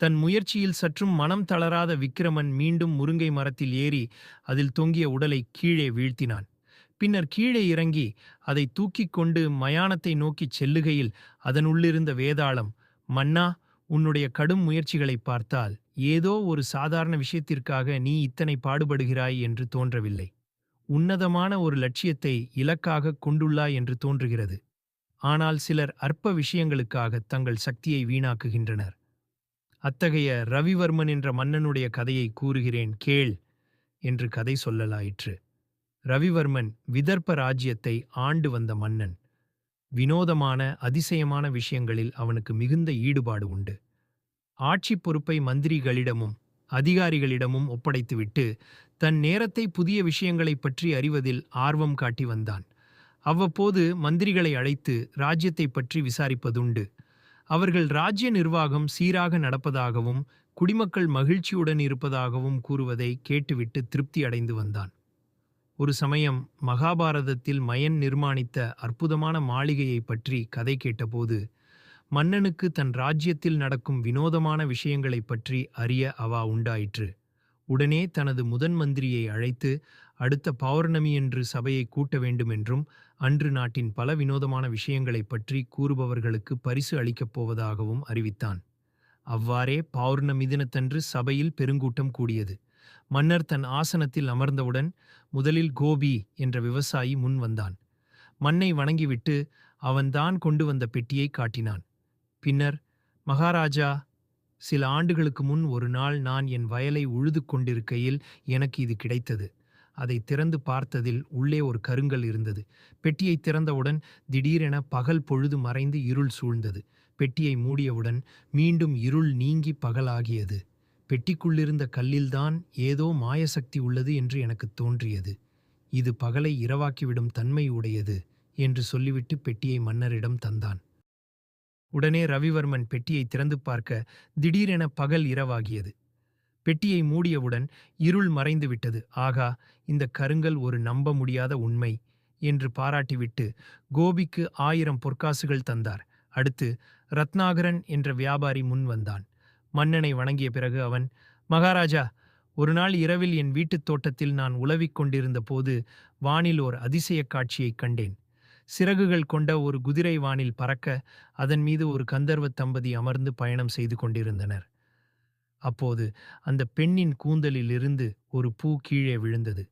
தன் முயற்சியில் சற்றும் மனம் தளராத விக்கிரமன் மீண்டும் முருங்கை மரத்தில் ஏறி அதில் தொங்கிய உடலை கீழே வீழ்த்தினான். பின்னர் கீழே இறங்கி அதை தூக்கிக் கொண்டு மயானத்தை நோக்கிச் செல்லுகையில் அதனுள்ளிருந்த வேதாளம் மன்னா உன்னுடைய கடும் முயற்சிகளைப் பார்த்தால் ஏதோ ஒரு சாதாரண விஷயத்திற்காக நீ இத்தனை பாடுபடுகிறாய் என்று தோன்றவில்லை. உன்னதமான ஒரு லட்சியத்தை இலக்காகக் கொண்டுள்ளாய் என்று தோன்றுகிறது. ஆனால் சிலர் அற்ப விஷயங்களுக்காக தங்கள் சக்தியை வீணாக்குகின்றனர். அத்தகைய ரவிவர்மன் என்ற மன்னனுடைய கதையை கூறுகிறேன் கேள் என்று கதை சொல்லலாயிற்று. ரவிவர்மன் விதர்ப்ப ராஜ்யத்தை ஆண்டு வந்த மன்னன். வினோதமான அதிசயமான விஷயங்களில் அவனுக்கு மிகுந்த ஈடுபாடு உண்டு. ஆட்சிப் பொறுப்பை மந்திரிகளிடமும் அதிகாரிகளிடமும் ஒப்படைத்துவிட்டு தன் நேரத்தை புதிய விஷயங்களைப் பற்றி அறிவதில் ஆர்வம் காட்டி வந்தான். அவ்வப்போது மந்திரிகளை அழைத்து ராஜ்யத்தைப் பற்றி விசாரிப்பதுண்டு. அவர்கள் ராஜ்ய நிர்வாகம் சீராக நடப்பதாகவும் குடிமக்கள் மகிழ்ச்சியுடன் இருப்பதாகவும் கூறுவதை கேட்டுவிட்டு திருப்தி அடைந்து வந்தான். ஒரு சமயம் மகாபாரதத்தில் மயன் நிர்மாணித்த அற்புதமான மாளிகையைப் பற்றி கதை கேட்டபோது மன்னனுக்கு தன் ராஜ்யத்தில் நடக்கும் வினோதமான விஷயங்களைப் பற்றி அறிய அவா உண்டாயிற்று. உடனே தனது முதன் மந்திரியை அழைத்து அடுத்த பௌர்ணமியன்று சபையை கூட்ட வேண்டுமென்றும் அன்று நாட்டின் பல வினோதமான விஷயங்களைப் பற்றி கூறுபவர்களுக்கு பரிசு அளிக்கப் போவதாகவும் அறிவித்தான். அவ்வாறே பௌர்ணமி தினத்தன்று சபையில் பெருங்கூட்டம் கூடியது. மன்னர் தன் ஆசனத்தில் அமர்ந்தவுடன் முதலில் கோபி என்ற விவசாயி முன் வந்தான். மண்ணை வணங்கிவிட்டு அவன்தான் கொண்டு வந்த பெட்டியை காட்டினான். பின்னர் மகாராஜா சில ஆண்டுகளுக்கு முன் ஒரு நாள் நான் என் வயலை உழுது கொண்டிருக்கையில் எனக்கு இது கிடைத்தது. அதை திறந்து பார்த்ததில் உள்ளே ஒரு கருங்கல் இருந்தது. பெட்டியை திறந்தவுடன் திடீரென பகல் பொழுது மறைந்து இருள் சூழ்ந்தது. பெட்டியை மூடியவுடன் மீண்டும் இருள் நீங்கி பகலாகியது. பெட்டிக்குள்ளிருந்த கல்லில்தான் ஏதோ மாயசக்தி உள்ளது என்று எனக்கு தோன்றியது. இது பகலை இரவாக்கிவிடும் தன்மை உடையது என்று சொல்லிவிட்டு பெட்டியை மன்னரிடம் தந்தான். உடனே ரவிவர்மன் பெட்டியை திறந்து பார்க்க திடீரென பகல் இரவாகியது. பெட்டியை மூடியவுடன் இருள் மறைந்துவிட்டது ஆகா இந்த கருங்கல் ஒரு நம்ப முடியாத உண்மை என்று பாராட்டிவிட்டு கோபிக்கு ஆயிரம் பொற்காசுகள் தந்தார். அடுத்து ரத்னாகரன் என்ற வியாபாரி முன் வந்தான். மன்னனை வணங்கிய பிறகு அவன் மகாராஜா ஒரு நாள் இரவில் என் வீட்டுத் தோட்டத்தில் நான் உலவிக் கொண்டிருந்த போது வானில் ஓர் அதிசயக் காட்சியைக் கண்டேன். சிறகுகள் கொண்ட ஒரு குதிரை வானில் பறக்க அதன் மீது ஒரு கந்தர்வ தம்பதி அமர்ந்து பயணம் செய்து கொண்டிருந்தனர். அப்போது அந்த பெண்ணின் கூந்தலிலிருந்து ஒரு பூ கீழே விழுந்தது.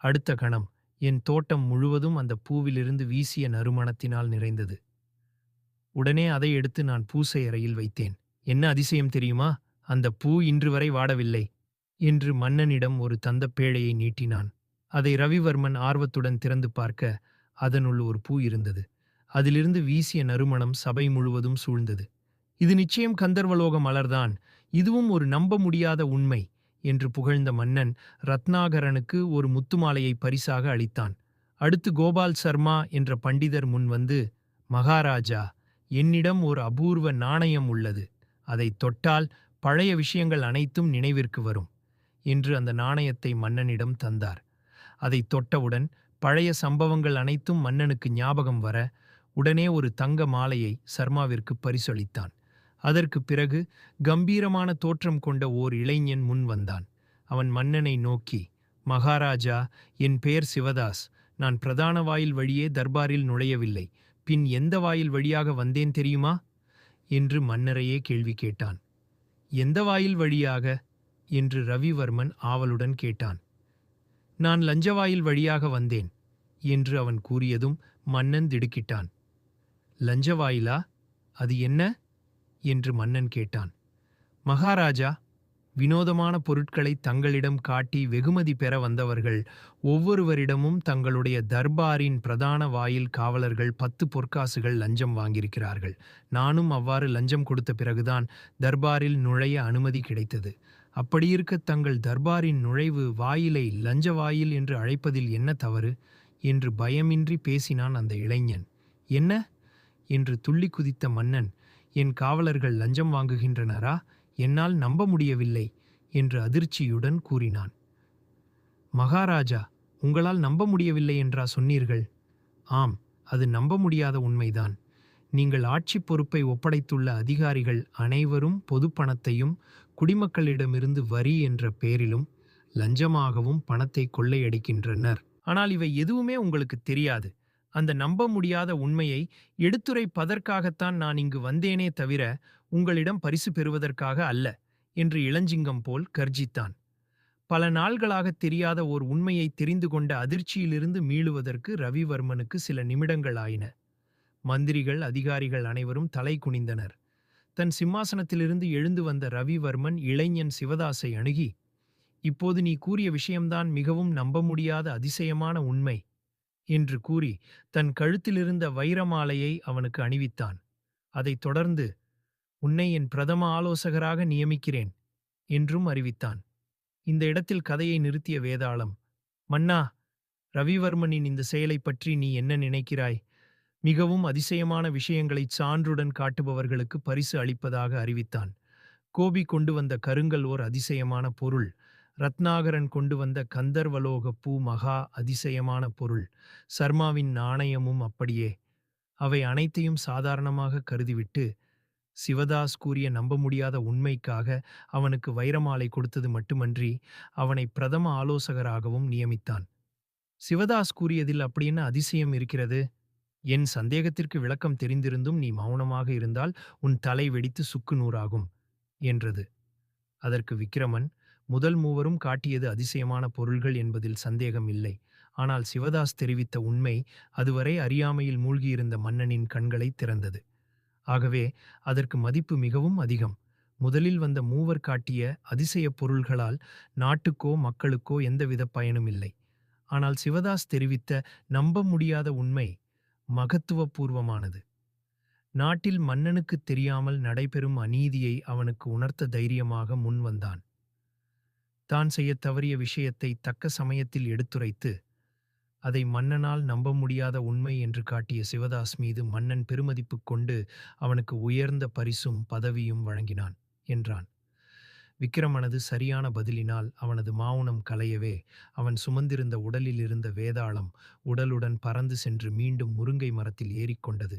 அடுத்த கணம் என் தோட்டம் முழுவதும் அந்த பூவிலிருந்து வீசிய நறுமணத்தினால் நிறைந்தது. உடனே அதை எடுத்து நான் பூசை அறையில் வைத்தேன். என்ன அதிசயம் தெரியுமா? அந்த பூ இன்று வரை வாடவில்லை என்று மன்னனிடம் ஒரு தந்தப்பேழையை நீட்டினான். அதை ரவிவர்மன் ஆர்வத்துடன் திறந்து பார்க்க அதனுள் ஒரு பூ இருந்தது. அதிலிருந்து வீசிய நறுமணம் சபை முழுவதும் சூழ்ந்தது. இது நிச்சயம் கந்தர்வலோக மலர்தான். இதுவும் ஒரு நம்ப முடியாத உண்மை என்று புகழ்ந்த மன்னன் ரத்னாகரனுக்கு ஒரு முத்துமாலையை பரிசாக அளித்தான். அடுத்து கோபால் சர்மா என்ற பண்டிதர் முன் வந்து மகாராஜா என்னிடம் ஒரு அபூர்வ நாணயம் உள்ளது. அதை தொட்டால் பழைய விஷயங்கள் அனைத்தும் நினைவிற்கு வரும் என்று அந்த நாணயத்தை மன்னனிடம் தந்தார். அதை தொட்டவுடன் பழைய சம்பவங்கள் அனைத்தும் மன்னனுக்கு ஞாபகம் வர உடனே ஒரு தங்க மாலையை சர்மாவிற்கு பரிசளித்தான். அதற்கு பிறகு கம்பீரமான தோற்றம் கொண்ட ஓர் இளைஞன் முன் வந்தான். அவன் மன்னனை நோக்கி மகாராஜா என் பெயர் சிவதாஸ். நான் பிரதான வாயில் வழியே தர்பாரில் நுழையவில்லை. பின் எந்த வாயில் வழியாக வந்தேன் தெரியுமா? என்று மன்னரையே கேள்வி கேட்டான். எந்த வாயில் வழியாக? என்று ரவிவர்மன் ஆவலுடன் கேட்டான். நான் லஞ்சவாயில் வழியாக வந்தேன். என்று அவன் கூறியதும் மன்னன் திடுக்கிட்டான். லஞ்சவாயிலா? அது என்ன? என்று மன்னன் கேட்டான். மகாராஜா வினோதமான பொருட்களை தங்களிடம் காட்டி வெகுமதி பெற வந்தவர்கள் ஒவ்வொருவரிடமும் தங்களுடைய தர்பாரின் பிரதான வாயில் காவலர்கள் பத்து பொற்காசுகள் லஞ்சம் வாங்கியிருக்கிறார்கள். நானும் அவ்வாறு லஞ்சம் கொடுத்த பிறகுதான் தர்பாரில் நுழைய அனுமதி கிடைத்தது. அப்படியிருக்க தங்கள் தர்பாரின் நுழைவு வாயிலை லஞ்ச வாயில் என்று அழைப்பதில் என்ன தவறு? என்று பயமின்றி பேசினான் அந்த இளைஞன். என்ன? என்று துள்ளி குதித்த மன்னன் என் காவலர்கள் லஞ்சம் வாங்குகின்றனரா? என்னால் நம்ப முடியவில்லை என்று அதிர்ச்சியுடன் கூறினான். மகாராஜா உங்களால் நம்ப முடியவில்லை என்றா சொன்னீர்கள்? ஆம் அது நம்ப முடியாத உண்மைதான். நீங்கள் ஆட்சி பொறுப்பை ஒப்படைத்துள்ள அதிகாரிகள் அனைவரும் பொதுப்பணத்தையும் குடிமக்களிடமிருந்து வரி என்ற பெயரிலும் லஞ்சமாகவும் பணத்தை கொள்ளையடிக்கின்றனர். ஆனால் இவை எதுவுமே உங்களுக்கு தெரியாது. அந்த நம்ப முடியாத உண்மையை எடுத்துரைப்பதற்காகத்தான் நான் இங்கு வந்தேனே தவிர உங்களிடம் பரிசு பெறுவதற்காக அல்ல என்று இளஞ்சிங்கம் போல் கர்ஜித்தான். பல நாள்களாக தெரியாத ஓர் உண்மையை தெரிந்து கொண்ட அதிர்ச்சியிலிருந்து மீளுவதற்கு ரவிவர்மனுக்கு சில நிமிடங்கள் ஆயின. மந்திரிகள் அதிகாரிகள் அனைவரும் தலை குனிந்தனர். தன் சிம்மாசனத்திலிருந்து எழுந்து வந்த ரவிவர்மன் இளைஞன் சிவதாசை அணுகி இப்போது நீ கூறிய விஷயம்தான் மிகவும் நம்ப முடியாத அதிசயமான உண்மை என்று கூறி தன் கழுத்திலிருந்த வைரமாலையை அவனுக்கு அணிவித்தான். அதைத் தொடர்ந்து உன்னை என் பிரதம ஆலோசகராக நியமிக்கிறேன் என்றும் அறிவித்தான். இந்த இடத்தில் கதையை நிறுத்திய வேதாளம் மன்னா ரவிவர்மனின் இந்த செயலைப் பற்றி நீ என்ன நினைக்கிறாய்? மிகவும் அதிசயமான விஷயங்களைச் சான்றுடன் காட்டுபவர்களுக்கு பரிசு அளிப்பதாக அறிவித்தான். கோபி கொண்டு வந்த கருங்கல் ஓர் அதிசயமான பொருள். ரத்னாகரன் கொண்டு வந்த கந்தர்வலோக பூ மகா அதிசயமான பொருள். சர்மாவின் நாணயமும் அப்படியே. அவை அனைத்தையும் சாதாரணமாக கருதிவிட்டு சிவதாஸ் கூறிய நம்ப முடியாத உண்மைக்காக அவனுக்கு வைரமாலை கொடுத்தது மட்டுமன்றி அவனை பிரதம ஆலோசகராகவும் நியமித்தான். சிவதாஸ் கூறியதில் அப்படின்னு அதிசயம் இருக்கிறது? என் சந்தேகத்திற்கு விளக்கம் தெரிந்திருந்தும் நீ மௌனமாக இருந்தால் உன் தலை வெடித்து சுக்கு நூறாகும் என்றது. அதற்கு விக்கிரமன் முதல் மூவரும் காட்டியது அதிசயமான பொருள்கள் என்பதில் சந்தேகம் இல்லை. ஆனால் சிவதாஸ் தெரிவித்த உண்மை அதுவரை அறியாமையில் மூழ்கியிருந்த மன்னனின் கண்களை திறந்தது. ஆகவே அதற்கு மதிப்பு மிகவும் அதிகம். முதலில் வந்த மூவர் காட்டிய அதிசயப் பொருள்களால் நாட்டுக்கோ மக்களுக்கோ எந்தவித பயனும் இல்லை. ஆனால் சிவதாஸ் தெரிவித்த நம்ப முடியாத உண்மை மகத்துவபூர்வமானது. நாட்டில் மன்னனுக்குத் தெரியாமல் நடைபெறும் அநீதியை அவனுக்கு உணர்த்த தைரியமாக முன்வந்தான். தான் செய்யத் தவறிய விஷயத்தை தக்க சமயத்தில் எடுத்துரைத்து அதை மன்னனால் நம்ப முடியாத உண்மை என்று காட்டிய சிவதாஸ் மீது மன்னன் பெருமதிப்பு கொண்டு அவனுக்கு உயர்ந்த பரிசும் பதவியும் வழங்கினான் என்றான். விக்கிரமனது சரியான பதிலினால் அவனது மௌனம் கலையவே அவன் சுமந்திருந்த உடலில் இருந்த வேதாளம் உடலுடன் பறந்து சென்று மீண்டும் முருங்கை மரத்தில் ஏறிக்கொண்டது.